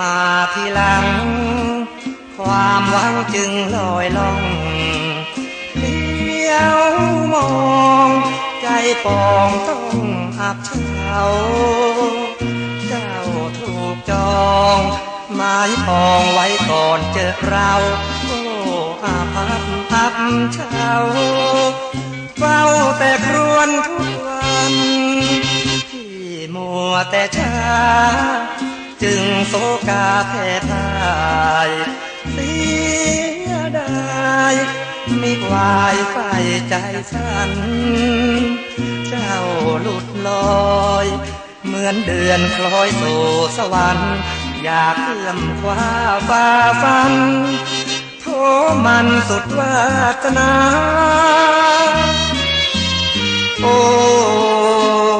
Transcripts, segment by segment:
มาทีหลัง ความหวังจึงลอยล่องเลี้ยวมอง ใจปองต้องอับเฉาเจ้าถูกจองไม้ปองไว้ก่อนเจอเรา พับเช้าเฝ้าแต่ครวญทุกวันที่มัวแต่ช้า จึงโศกาแพ้ทายเสียดายมีวายไฟใจฉัน เจ้าหลุดลอย เหมือนเดือนคล้อยสู่สวรรค์ อยากเลื่อมคว้าฟ้าฟัน มันสุดวาสนา โอ้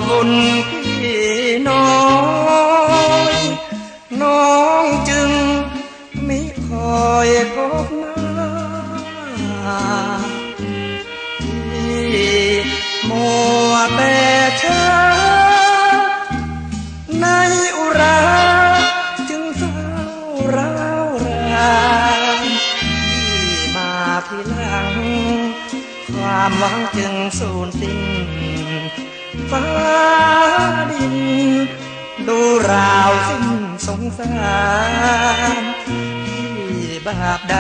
บุญพี่น้อย น้องจึงไม่คอยพบหน้า ความหวังจึงสูญสิ้นฟ้าดิน ดูราวสิ้นสงสารที่บาปใด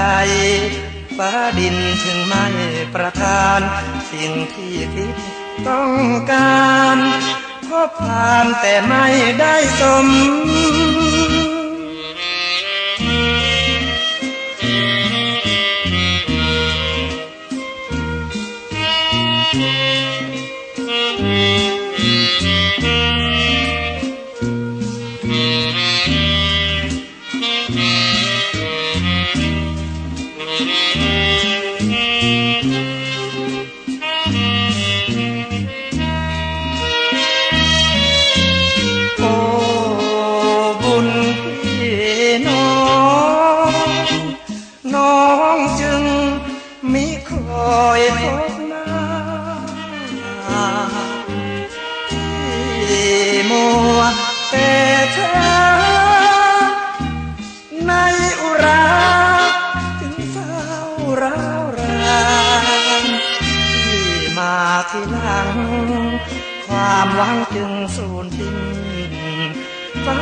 ฟ้าดินถึงไม่ประทาน สิ่งที่คิดต้องการพบผ่านแต่ไม่ได้สม แต่ช้าใทีหลัง ความหวังจึงสูญสิ้นฟ้า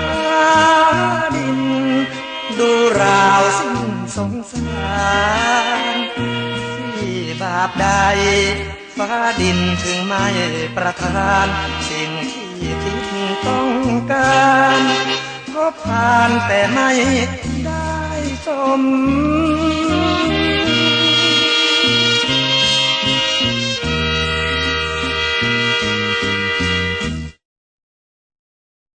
ดิน ดูราวสิ้นสงสารที่บาปใดฟ้าดินถึงไม่ประทาน สิ่งที่คิดต้องการพบผ่านแต่ไม่ได้สม